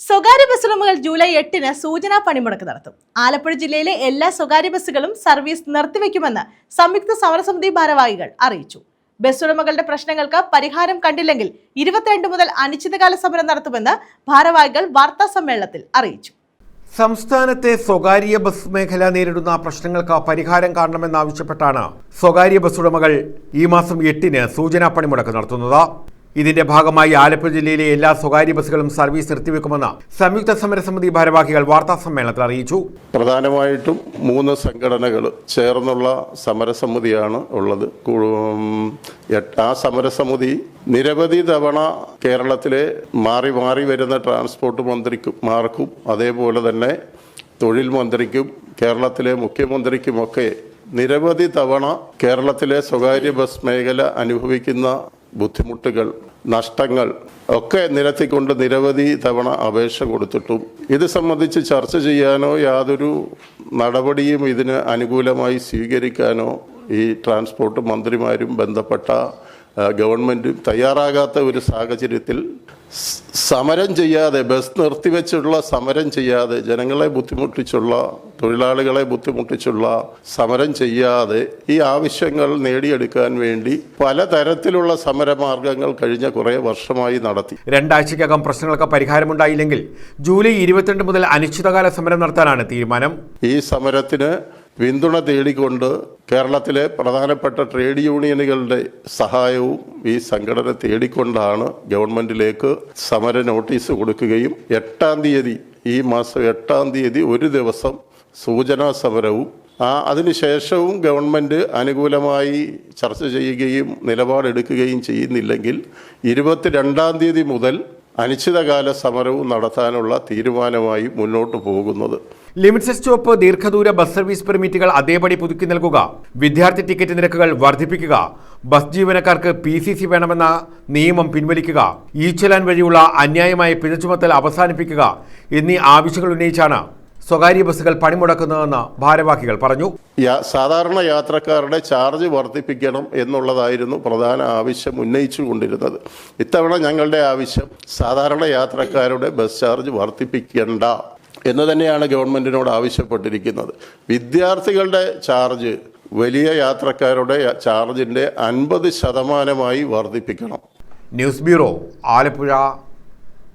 സ്വകാര്യ ബസ്സുടമകൾ ജൂലൈ എട്ടിന് സൂചനാ പണിമുടക്ക് നടത്തും. ആലപ്പുഴ ജില്ലയിലെ എല്ലാ സ്വകാര്യ ബസ്സുകളും സർവീസ് നിർത്തിവെക്കുമെന്ന് സംയുക്ത സമരസമിതി ഭാരവാഹികൾ അറിയിച്ചു. ബസ്സുടമകളുടെ പ്രശ്നങ്ങൾക്ക് പരിഹാരം കണ്ടില്ലെങ്കിൽ ഇരുപത്തിരണ്ട് മുതൽ അനിശ്ചിതകാല സമരം നടത്തുമെന്ന് ഭാരവാഹികൾ വാർത്താ സമ്മേളനത്തിൽ അറിയിച്ചു. സംസ്ഥാനത്തെ സ്വകാര്യ ബസ് മേഖല നേരിടുന്ന പ്രശ്നങ്ങൾക്ക് പരിഹാരം കാണണമെന്നാവശ്യപ്പെട്ടാണ് സ്വകാര്യ ബസ് ഉടമകൾ ഈ മാസം എട്ടിന് സൂചനാ പണിമുടക്ക് നടത്തുന്നത്. ഇതിന്റെ ഭാഗമായി ആലപ്പുഴ ജില്ലയിലെ എല്ലാ സ്വകാര്യ ബസ്സുകളും സർവീസ് നിർത്തിവെക്കുമെന്ന് സംയുക്ത സമരസമിതി ഭാരവാഹികൾ വാർത്താ സമ്മേളനത്തിൽ അറിയിച്ചു. പ്രധാനമായിട്ടും മൂന്ന് സംഘടനകൾ ചേർന്നുള്ള സമരസമിതിയാണ് ഉള്ളത്. ആ സമരസമിതി നിരവധി തവണ കേരളത്തിലെ മാറി മാറി വരുന്ന ട്രാൻസ്പോർട്ട് മന്ത്രിക്കും മാർക്കും അതേപോലെ തന്നെ തൊഴിൽ മന്ത്രിക്കും കേരളത്തിലെ മുഖ്യമന്ത്രിക്കുമൊക്കെ നിരവധി തവണ കേരളത്തിലെ സ്വകാര്യ ബസ് മേഖല അനുഭവിക്കുന്ന ബുദ്ധിമുട്ടുകൾ നഷ്ടങ്ങൾ ഒക്കെ നിരത്തിക്കൊണ്ട് നിരവധി തവണ അപേക്ഷ കൊടുത്തിട്ടും ഇത് സംബന്ധിച്ച് ചർച്ച ചെയ്യാനോ യാതൊരു നടപടിയും ഇതിന് അനുകൂലമായി സ്വീകരിക്കാനോ ഈ ട്രാൻസ്പോർട്ട് മന്ത്രിമാരും ബന്ധപ്പെട്ട ഗവൺമെന്റും തയ്യാറാകാത്ത ഒരു സാഹചര്യത്തിൽ സമരം ചെയ്യാതെ ബസ് നിർത്തിവെച്ചുള്ള സമരം ചെയ്യാതെ ജനങ്ങളെ ബുദ്ധിമുട്ടിച്ചുള്ള തൊഴിലാളികളെ ബുദ്ധിമുട്ടിച്ചുള്ള സമരം ചെയ്യാതെ ഈ ആവശ്യങ്ങൾ നേടിയെടുക്കാൻ വേണ്ടി പലതരത്തിലുള്ള സമരമാർഗങ്ങൾ കഴിഞ്ഞ കുറേ വർഷമായി നടത്തി. രണ്ടാഴ്ചയ്ക്കകം പ്രശ്നങ്ങൾക്ക് പരിഹാരമുണ്ടായില്ലെങ്കിൽ ജൂലൈ ഇരുപത്തിരണ്ട് മുതൽ അനിശ്ചിതകാല സമരം നടത്താനാണ് തീരുമാനം. ഈ സമരത്തിന് പിന്തുണ തേടിക്കൊണ്ട് കേരളത്തിലെ പ്രധാനപ്പെട്ട ട്രേഡ് യൂണിയനുകളുടെ സഹായവും ഈ സംഘടന തേടിക്കൊണ്ടാണ് ഗവൺമെന്റിലേക്ക് സമര നോട്ടീസ് കൊടുക്കുകയും എട്ടാം തീയതി ഈ മാസം എട്ടാം തീയതി ഒരു ദിവസം സൂചനാ സമരവും ആ അതിനുശേഷവും ഗവൺമെന്റ് അനുകൂലമായി ചർച്ച ചെയ്യുകയും നിലപാടെടുക്കുകയും ചെയ്യുന്നില്ലെങ്കിൽ ഇരുപത്തിരണ്ടാം തീയതി മുതൽ അനിശ്ചിതകാല സമരവും നടത്താനുള്ള തീരുമാനമായി മുന്നോട്ട് പോകുന്നത്. ലിമിറ്റഡ് സ്റ്റോപ്പ് ദീർഘദൂര ബസ് സർവീസ് പെർമിറ്റുകൾ അതേപടി പുതുക്കി നൽകുക. വിദ്യാർത്ഥി ടിക്കറ്റ് നിരക്കുകൾ വർദ്ധിപ്പിക്കുക. ബസ് ജീവനക്കാർക്ക് പി സി സി വേണമെന്ന നിയമം പിൻവലിക്കുക. ഈ ചലാൻ വഴിയുള്ള അന്യായമായ പിഴ ചുമത്തൽ അവസാനിപ്പിക്കുക എന്നീ ആവശ്യങ്ങൾ ഉന്നയിച്ചാണ് സ്വകാര്യ ബസ്സുകൾ പണിമുടക്കുന്നതെന്ന് ഭാരവാഹികൾ പറഞ്ഞു. സാധാരണ യാത്രക്കാരുടെ ചാർജ് വർദ്ധിപ്പിക്കണം എന്നുള്ളതായിരുന്നു പ്രധാന ആവശ്യം ഉന്നയിച്ചു കൊണ്ടിരുന്നത്. ഇത്തവണ ഞങ്ങളുടെ ആവശ്യം സാധാരണ യാത്രക്കാരുടെ ബസ് ചാർജ് വർദ്ധിപ്പിക്കേണ്ട. എന്ന് തന്നെയാണ് ഗവൺമെന്റിനോട് ആവശ്യപ്പെട്ടിരിക്കുന്നത്. വിദ്യാർത്ഥികളുടെ ചാർജ് വലിയ യാത്രക്കാരുടെ ചാർജിന്റെ അൻപത് ശതമാനമായി വർദ്ധിപ്പിക്കണം. News bureau Alappuzha